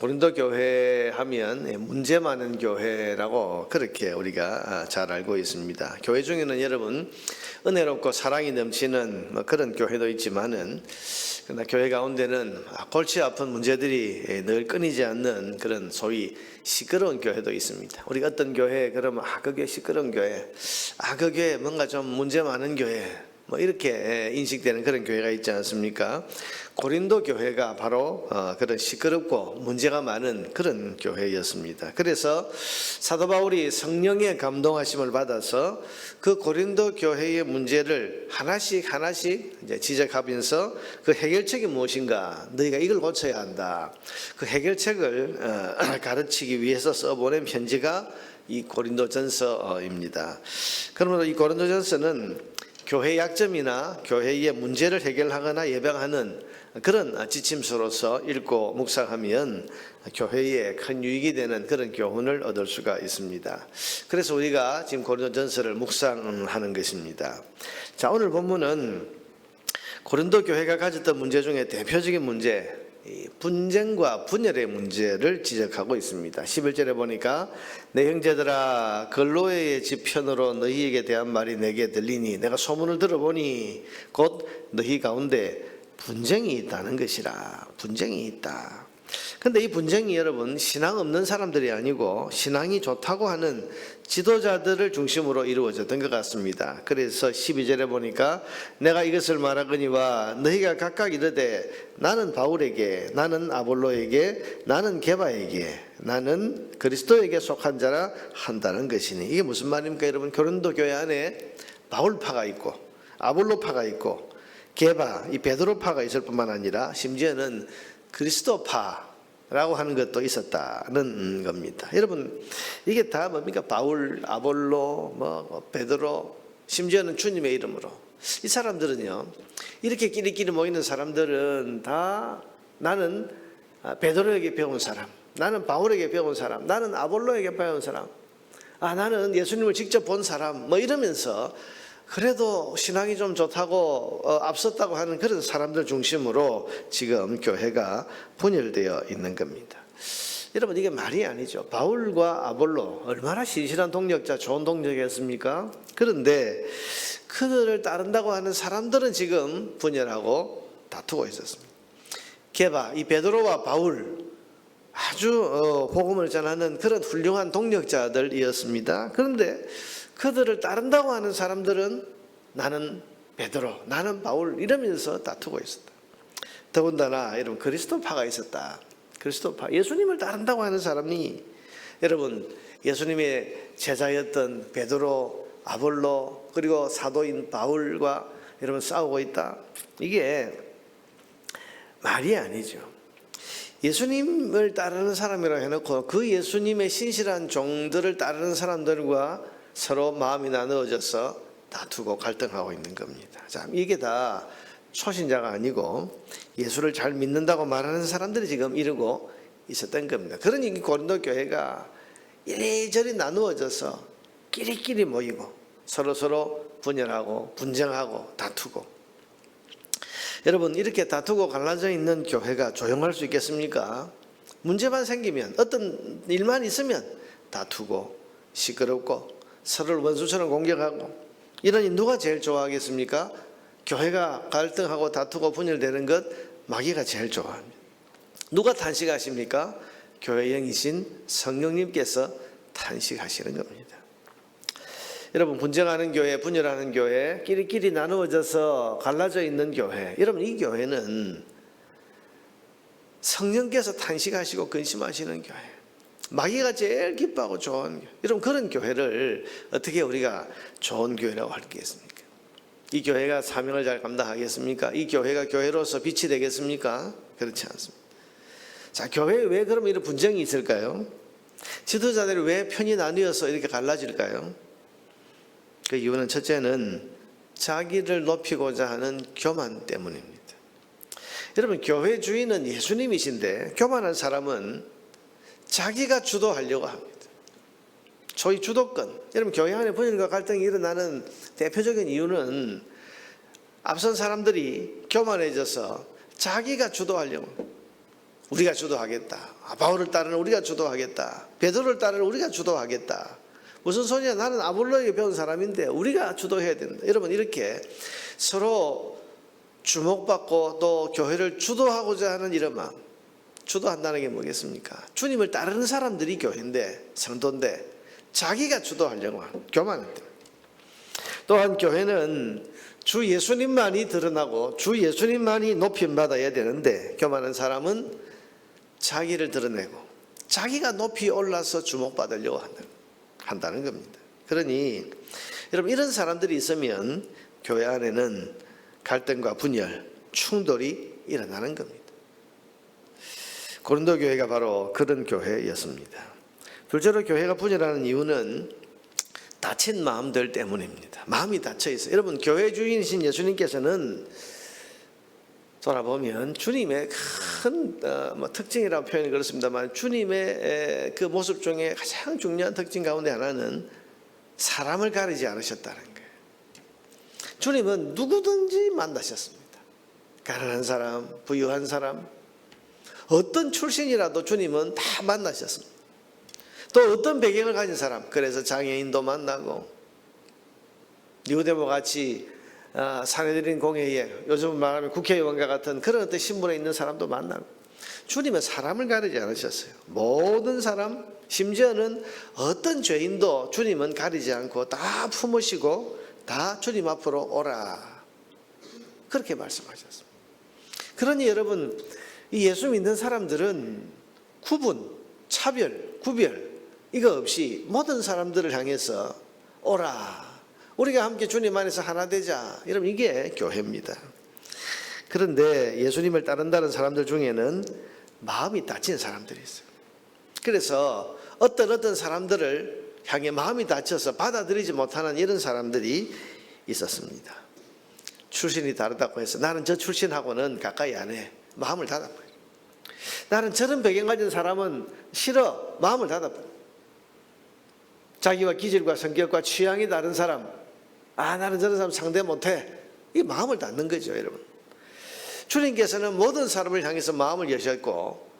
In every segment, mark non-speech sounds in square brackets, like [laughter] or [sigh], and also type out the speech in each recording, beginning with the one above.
고린도 교회 하면 예, 문제 많은 교회라고 그렇게 우리가 아, 잘 알고 있습니다. 교회 중에는 여러분 은혜롭고 사랑이 넘치는 뭐 그런 교회도 있지만은 그러나 교회 가운데는 아, 골치 아픈 문제들이 예, 늘 끊이지 않는 그런 소위 시끄러운 교회도 있습니다. 우리가 어떤 교회 그러면 아 그게 시끄러운 교회, 아 그게 뭔가 좀 문제 많은 교회. 뭐 이렇게 인식되는 그런 교회가 있지 않습니까? 고린도 교회가 바로 어, 그런 시끄럽고 문제가 많은 그런 교회였습니다. 그래서 사도 바울이 성령의 감동하심을 받아서 그 고린도 교회의 문제를 하나씩 하나씩 지적하면서 그 해결책이 무엇인가 너희가 이걸 고쳐야 한다. 그 해결책을 어, [clears throat] 가르치기 위해서 써보낸 편지가 이 고린도전서입니다. 그러므로 이 고린도전서는 교회 약점이나 교회의 문제를 해결하거나 예방하는 그런 지침서로서 읽고 묵상하면 교회에 큰 유익이 되는 그런 교훈을 얻을 수가 있습니다. 그래서 우리가 지금 고린도전서를 묵상하는 것입니다. 자, 오늘 본문은 고린도 교회가 가졌던 문제 중에 대표적인 문제 이 분쟁과 분열의 문제를 지적하고 있습니다. 11절에 보니까 내 형제들아 근로의 지편으로 너희에게 대한 말이 내게 들리니 내가 소문을 들어보니 곧 너희 가운데 분쟁이 있다는 것이라 분쟁이 있다. 근데 이 분쟁이 여러분 신앙 없는 사람들이 아니고 신앙이 좋다고 하는 지도자들을 중심으로 이루어졌던 것 같습니다. 그래서 12절에 보니까 내가 이것을 말하거니와 너희가 각각 이르되 나는 바울에게 나는 아볼로에게 나는 게바에게 나는 그리스도에게 속한 자라 한다는 것이니 이게 무슨 말입니까 여러분 고린도 교회 안에 바울파가 있고 아볼로파가 있고 게바 이 베드로파가 있을 뿐만 아니라 심지어는 그리스도파라고 하는 것도 있었다는 겁니다. 여러분 이게 다 뭡니까 바울, 아볼로, 뭐 베드로, 심지어는 주님의 이름으로 이 사람들은요 이렇게 끼리끼리 모이는 사람들은 다 나는 아, 베드로에게 배운 사람, 나는 바울에게 배운 사람, 나는 아볼로에게 배운 사람, 아 나는 예수님을 직접 본 사람, 뭐 이러면서 그래도 신앙이 좀 좋다고 어, 앞섰다고 하는 그런 사람들 중심으로 지금 교회가 분열되어 있는 겁니다. 여러분 이게 말이 아니죠. 바울과 아볼로 얼마나 신실한 동력자, 좋은 동력이었습니까? 그런데 그들을 따른다고 하는 사람들은 지금 분열하고 다투고 있었습니다. 게바 이 베드로와 바울 아주 어, 복음을 전하는 그런 훌륭한 동력자들이었습니다. 그런데 그들을 따른다고 하는 사람들은 나는 베드로, 나는 바울 이러면서 다투고 있었다. 더군다나 여러분 그리스도파가 있었다. 그리스도파 예수님을 따른다고 하는 사람이 여러분 예수님의 제자였던 베드로, 아볼로 그리고 사도인 바울과 여러분 싸우고 있다. 이게 말이 아니죠. 예수님을 따르는 사람이라 해놓고 그 예수님의 신실한 종들을 따르는 사람들과 서로 마음이 나누어져서 다투고 갈등하고 있는 겁니다. 자, 이게 다 초신자가 아니고 예수를 잘 믿는다고 말하는 사람들이 지금 이러고 있었던 겁니다. 그러니 고린도 교회가 이리저리 나누어져서 끼리끼리 모이고 서로 서로 분열하고 분쟁하고 다투고 여러분 이렇게 다투고 갈라져 있는 교회가 조용할 수 있겠습니까? 문제만 생기면 어떤 일만 있으면 다투고 시끄럽고 서로를 원수처럼 공격하고 이러니 누가 제일 좋아하겠습니까? 교회가 갈등하고 다투고 분열되는 것 마귀가 제일 좋아합니다. 누가 탄식하십니까? 교회 영이신 성령님께서 탄식하시는 겁니다. 여러분 분쟁하는 교회, 분열하는 교회, 끼리끼리 나누어져서 갈라져 있는 교회. 여러분 이 교회는 성령께서 탄식하시고 근심하시는 교회. 마귀가 제일 기뻐하고 좋은. 여러분 그런 교회를 어떻게 우리가 좋은 교회라고 할겠습니까? 이 교회가 사명을 잘 감당하겠습니까? 이 교회가 교회로서 빛이 되겠습니까? 그렇지 않습니다. 자, 교회에 왜 그럼 이런 분쟁이 있을까요? 지도자들이 왜 편이 나뉘어서 이렇게 갈라질까요? 그 이유는 첫째는 자기를 높이고자 하는 교만 때문입니다. 여러분, 교회 주인은 예수님이신데 교만한 사람은 자기가 주도하려고 합니다. 소위 주도권. 여러분, 교회 안에 분열과 갈등이 일어나는 대표적인 이유는 앞선 사람들이 교만해져서 자기가 주도하려고 우리가 주도하겠다. 아, 바울을 따르는 우리가 주도하겠다. 베드로를 따르는 우리가 주도하겠다. 무슨 소리야? 나는 아볼로에게 배운 사람인데 우리가 주도해야 된다. 여러분 이렇게 서로 주목받고 또 교회를 주도하고자 하는 이런 마음. 주도한다는 게 뭐겠습니까? 주님을 따르는 사람들이 교회인데 성도인데 자기가 주도하려고 교만한데. 또한 교회는 주 예수님만이 드러나고 주 예수님만이 높임 받아야 되는데 교만한 사람은 자기를 드러내고 자기가 높이 올라서 주목받으려고 한다, 한다는 겁니다. 그러니 여러분 이런 사람들이 있으면 교회 안에는 갈등과 분열, 충돌이 일어나는 겁니다. 고린도 교회가 바로 그런 교회였습니다. 둘째로 교회가 분열하는 이유는 다친 마음들 때문입니다. 마음이 닫혀 있어요. 여러분 교회 주인이신 예수님께서는 돌아보면 주님의 큰 어, 뭐 특징이라고 표현이 그렇습니다만 주님의 에, 그 모습 중에 가장 중요한 특징 가운데 하나는 사람을 가리지 않으셨다는 거예요. 주님은 누구든지 만나셨습니다. 가난한 사람, 부유한 사람, 어떤 출신이라도 주님은 다 만나셨습니다. 또 어떤 배경을 가진 사람, 그래서 장애인도 만나고 니고데모 같이 아, 사내들인 공회에 요즘 말하면 국회의원과 같은 그런 어떤 신분에 있는 사람도 만나고 주님은 사람을 가리지 않으셨어요. 모든 사람, 심지어는 어떤 죄인도 주님은 가리지 않고 다 품으시고 다 주님 앞으로 오라. 그렇게 말씀하셨습니다. 그러니 여러분, 이 예수 믿는 사람들은 구분, 차별, 구별, 이거 없이 모든 사람들을 향해서 오라. 우리가 함께 주님 안에서 하나 되자. 여러분 이게 교회입니다. 그런데 예수님을 따른다는 사람들 중에는 마음이 다친 사람들이 있어요. 그래서 어떤 어떤 사람들을 향해 마음이 다쳐서 받아들이지 못하는 이런 사람들이 있었습니다. 출신이 다르다고 해서 나는 저 출신하고는 가까이 안 해. 마음을 닫아버려. 나는 저런 배경 가진 사람은 싫어. 마음을 닫아버려. 자기와 기질과 성격과 취향이 다른 사람, 아, 나는 저런 사람 상대 못해. 이 마음을 닫는 거죠, 여러분. 주님께서는 모든 사람을 향해서 마음을 여셨고,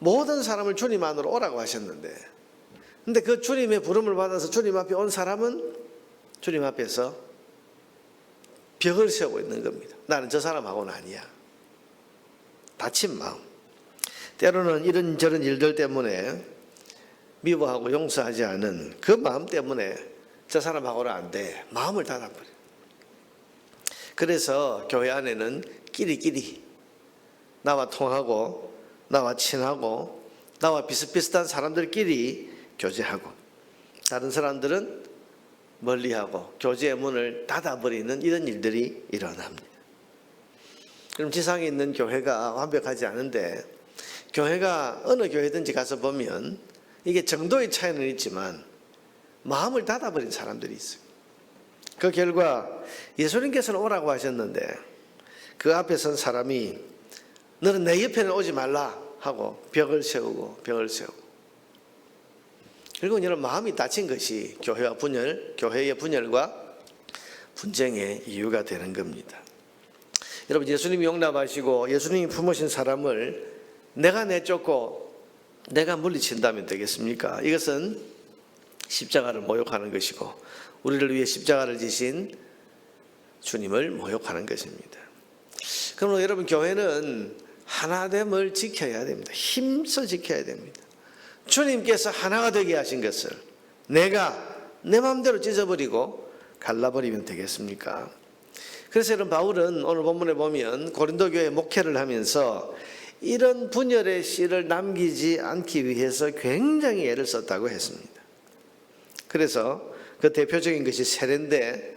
모든 사람을 주님 안으로 오라고 하셨는데, 근데 그 주님의 부름을 받아서 주님 앞에 온 사람은 주님 앞에서 벽을 세우고 있는 겁니다. 나는 저 사람하고는 아니야. 다친 마음. 때로는 이런저런 일들 때문에 미워하고 용서하지 않은 그 마음 때문에 저 사람하고는 안 돼. 마음을 닫아버려. 그래서 교회 안에는 끼리끼리 나와 통하고 나와 친하고 나와 비슷비슷한 사람들끼리 교제하고 다른 사람들은 멀리하고 교제의 문을 닫아버리는 이런 일들이 일어납니다. 그럼 지상에 있는 교회가 완벽하지 않은데 교회가 어느 교회든지 가서 보면 이게 정도의 차이는 있지만 마음을 닫아버린 사람들이 있어요. 그 결과 예수님께서는 오라고 하셨는데 그 앞에 선 사람이 너는 내 옆에는 오지 말라 하고 벽을 세우고 벽을 세우고 결국은 여러분 마음이 다친 것이 교회와 분열, 교회의 분열과 분쟁의 이유가 되는 겁니다. 여러분 예수님이 용납하시고 예수님이 품으신 사람을 내가 내쫓고 내가 물리친다면 되겠습니까? 이것은 십자가를 모욕하는 것이고 우리를 위해 십자가를 지신 주님을 모욕하는 것입니다. 그러므로 여러분 교회는 하나됨을 지켜야 됩니다. 힘써 지켜야 됩니다. 주님께서 하나가 되게 하신 것을 내가 내 마음대로 찢어버리고 갈라버리면 되겠습니까? 그래서 여러분 바울은 오늘 본문에 보면 고린도 교회 목회를 하면서 이런 분열의 씨를 남기지 않기 위해서 굉장히 애를 썼다고 했습니다. 그래서 그 대표적인 것이 세례인데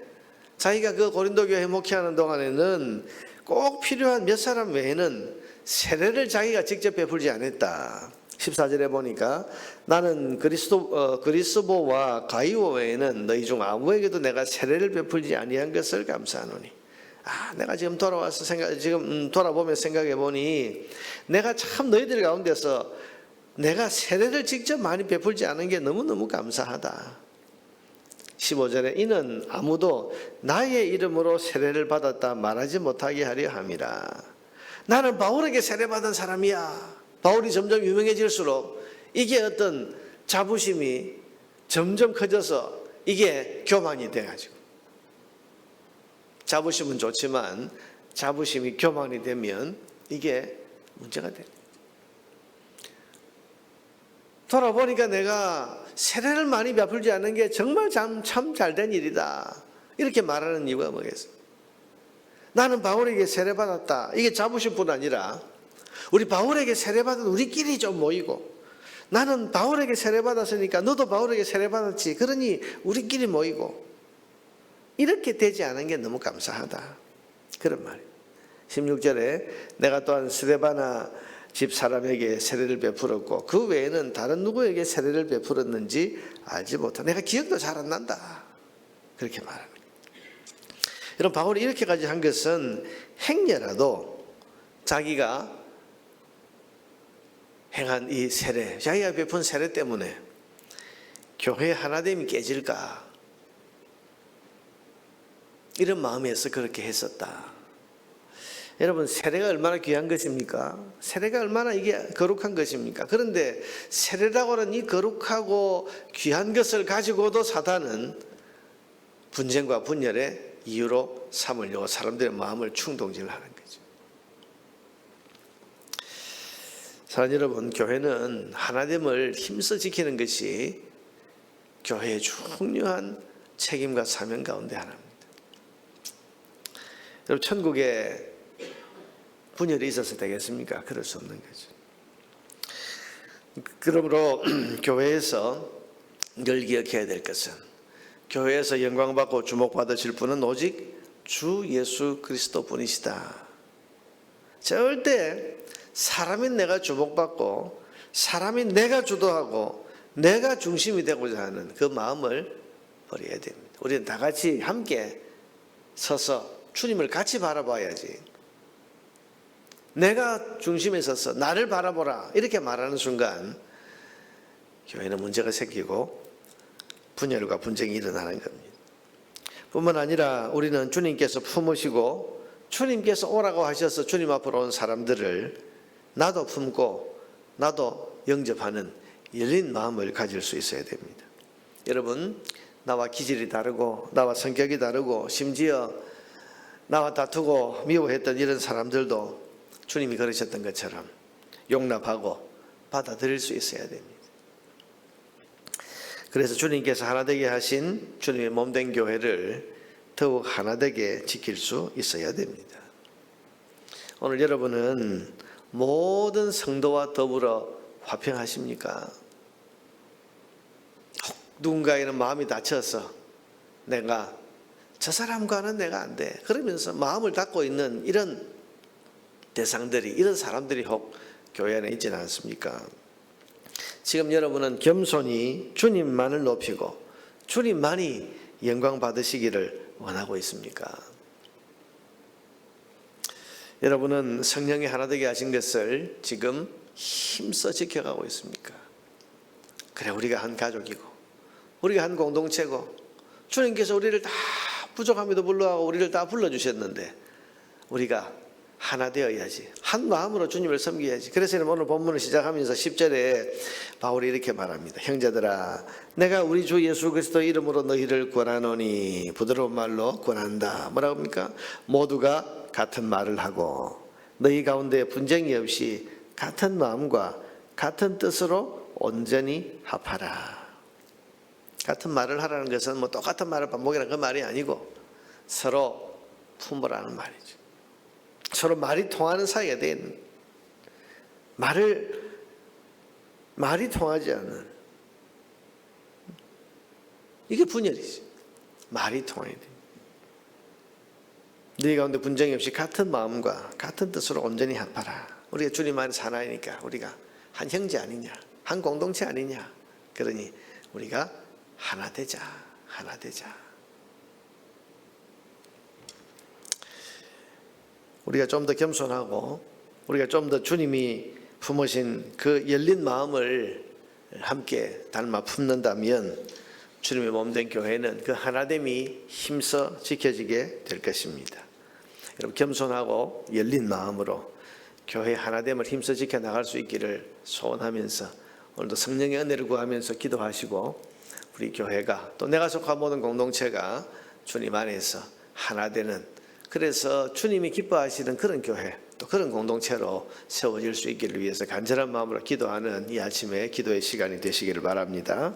자기가 그 고린도 교회 목회하는 동안에는 꼭 필요한 몇 사람 외에는 세례를 자기가 직접 베풀지 않았다. 14절에 보니까 나는 그리스도 어, 그리스도와 가이오 외에는 너희 중 아무에게도 내가 세례를 베풀지 아니한 것을 감사하노니. 아, 내가 지금 돌아와서 생각 지금 음, 돌아보면 생각해 보니 내가 참 너희들 가운데서 내가 세례를 직접 많이 베풀지 않은 게 너무너무 감사하다. 15절에 이는 아무도 나의 이름으로 세례를 받았다 말하지 못하게 하려 함이라. 나는 바울에게 세례받은 사람이야. 바울이 점점 유명해질수록 이게 어떤 자부심이 점점 커져서 이게 교만이 돼가지고 자부심은 좋지만 자부심이 교만이 되면 이게 문제가 돼. 돌아보니까 내가 세례를 많이 베풀지 않는 게 정말 참 잘된 일이다. 이렇게 말하는 이유가 뭐겠어? 나는 바울에게 세례 받았다. 이게 자부심뿐 아니라 우리 바울에게 세례 받은 우리끼리 좀 모이고 나는 바울에게 세례 받았으니까 너도 바울에게 세례 받았지. 그러니 우리끼리 모이고 이렇게 되지 않은 게 너무 감사하다. 그런 말이에요. 16절에 내가 또한 스데바나 집 사람에게 세례를 베풀었고 그 외에는 다른 누구에게 세례를 베풀었는지 알지 못하. 내가 기억도 잘 안 난다. 그렇게 말합니다. 여러분 바울이 이렇게까지 한 것은 행여라도 자기가 행한 이 세례, 자기가 베푼 세례 때문에 교회 하나됨이 깨질까 이런 마음에서 그렇게 했었다. 여러분 세례가 얼마나 귀한 것입니까? 세례가 얼마나 이게 거룩한 것입니까? 그런데 세례라고 하는 이 거룩하고 귀한 것을 가지고도 사단은 분쟁과 분열의 이유로 삼으려고 사람들의 마음을 충동질하는 거죠. 사랑 여러분, 교회는 하나됨을 힘써 지키는 것이 교회의 중요한 책임과 사명 가운데 하나입니다. 여러분, 천국에 분열이 있어서 되겠습니까? 그럴 수 없는 거죠. 그러므로 [clears throat] 교회에서 늘 기억해야 될 것은 교회에서 영광 받고 주목 받으실 분은 오직 주 예수 그리스도 분이시다. 절대 사람인 내가 주목받고 사람인 내가 주도하고 내가 중심이 되고자 하는 그 마음을 버려야 됩니다. 우리는 다 같이 함께 서서 주님을 같이 바라봐야지. 내가 중심에 서서 나를 바라보라 이렇게 말하는 순간 교회는 문제가 생기고 분열과 분쟁이 일어나는 겁니다. 뿐만 아니라 우리는 주님께서 품으시고 주님께서 오라고 하셔서 주님 앞으로 온 사람들을 나도 품고 나도 영접하는 열린 마음을 가질 수 있어야 됩니다. 여러분 나와 기질이 다르고 나와 성격이 다르고 심지어 나와 다투고 미워했던 이런 사람들도 주님이 그러셨던 것처럼 용납하고 받아들일 수 있어야 됩니다. 그래서 주님께서 하나되게 하신 주님의 몸된 교회를 더욱 하나되게 지킬 수 있어야 됩니다. 오늘 여러분은 모든 성도와 더불어 화평하십니까? 혹 누군가에는 마음이 다쳐서 내가 저 사람과는 내가 안 돼. 그러면서 마음을 닫고 있는 이런 대상들이, 이런 사람들이 혹 교회 안에 있지는 않습니까? 지금 여러분은 겸손히 주님만을 높이고 주님만이 영광 받으시기를 원하고 있습니까? 여러분은 성령이 하나 되게 하신 것을 지금 힘써 지켜가고 있습니까? 그래 우리가 한 가족이고 우리가 한 공동체고 주님께서 우리를 다 부족함에도 불구하고 우리를 다 불러주셨는데 우리가 하나 되어야지 한 마음으로 주님을 섬겨야지. 그래서 오늘 본문을 시작하면서 10절에 바울이 이렇게 말합니다. 형제들아 내가 우리 주 예수 그리스도 이름으로 너희를 권하노니 부드러운 말로 권한다. 뭐라고 합니까? 모두가 같은 말을 하고 너희 가운데 분쟁이 없이 같은 마음과 같은 뜻으로 온전히 합하라 같은 말을 하라는 것은 뭐 똑같은 말을 반복이라는 그 말이 아니고 서로 품으라는 말이죠 서로 말이 통하는 사이가 된 말을 말이 통하지 않는 이게 분열이지. 말이 통해야 돼. 너희 가운데 분쟁이 없이 같은 마음과 같은 뜻으로 온전히 합하라. 우리가 주님 안에서 하나이니까 우리가 한 형제 아니냐, 한 공동체 아니냐. 그러니 우리가 하나 되자, 하나 되자. 우리가 좀 더 겸손하고 우리가 좀 더 주님이 품으신 그 열린 마음을 함께 닮아 품는다면 주님의 몸된 교회는 그 하나됨이 힘써 지켜지게 될 것입니다. 여러분 겸손하고 열린 마음으로 교회 하나됨을 힘써 지켜 나갈 수 있기를 소원하면서 오늘도 성령의 은혜를 구하면서 기도하시고 우리 교회가 또 내가 속한 모든 공동체가 주님 안에서 하나 되는 그래서 주님이 기뻐하시는 그런 교회 또 그런 공동체로 세워질 수 있기를 위해서 간절한 마음으로 기도하는 이 아침에 기도의 시간이 되시기를 바랍니다.